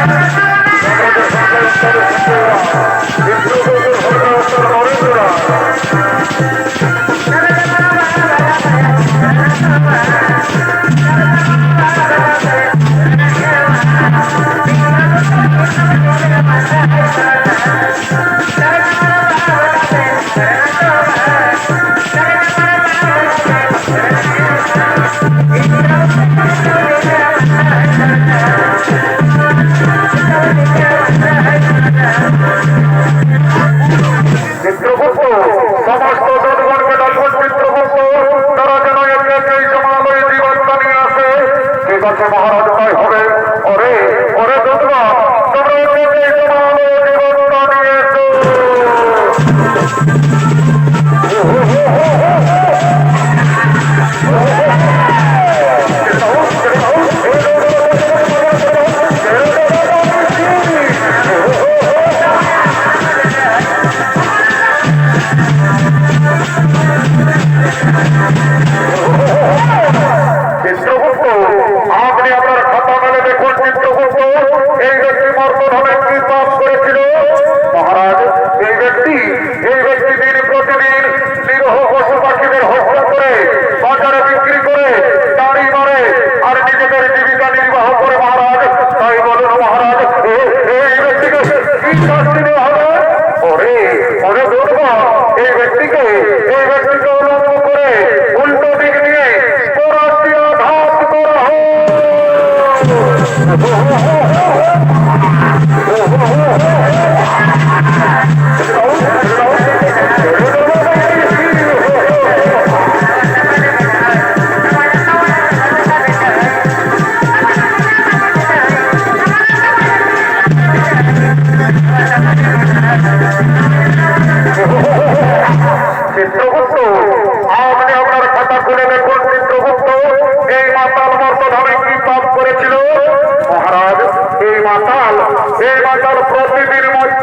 চিত্রগুপ্ত চিত্রগুপ্ত আপনি আপনার খাতা মেলে দেখুন চিত্রগুপ্ত এই ব্যক্তি মর্তধামে কি পাপ করেছিল মহারাজ এই ব্যক্তি এই ব্যক্তি দিন প্রতিদিন নিরহ পশু পাখিদের হত্যা করে বাজারে বিক্রি করে দাড়ি মারে আর নিজেদের জীবিকা নির্বাহ করে মহারাজ তাই বলুন মহারাজ এই ব্যক্তিকে কি শাস্তি দেওয়া হবে? চিত্রগুপ্ত আপনি আপনার খাতা খুলে দেখুন চিত্রগুপ্ত। এই মাতাল মর্তধামে কি পাপ করেছিল? মহারাজ এই মাতাল এই মাতাল প্রতিদিন মদ্য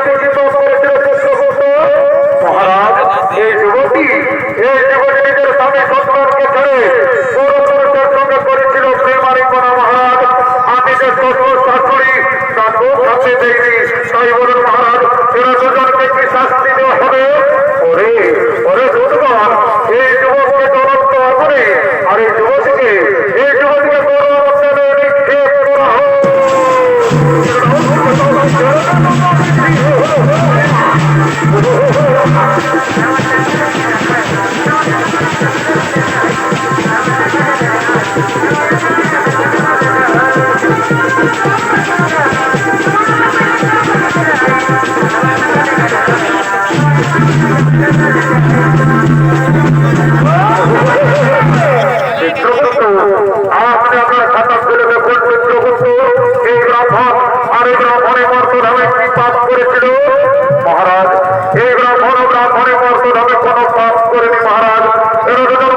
চিত্রগুপ্ত কোন পাপ করেনি মহারাজ।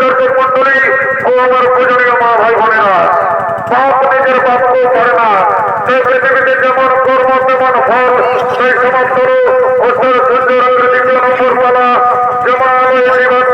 দর্শক মন্ডলী ও আমার মা ভাই বোনেরা পাপ নিজের না। পৃথিবীতে যেমন কর্ম, তেমন ফল, সেই দ্বিতীয় নম্বর পালা, যেমন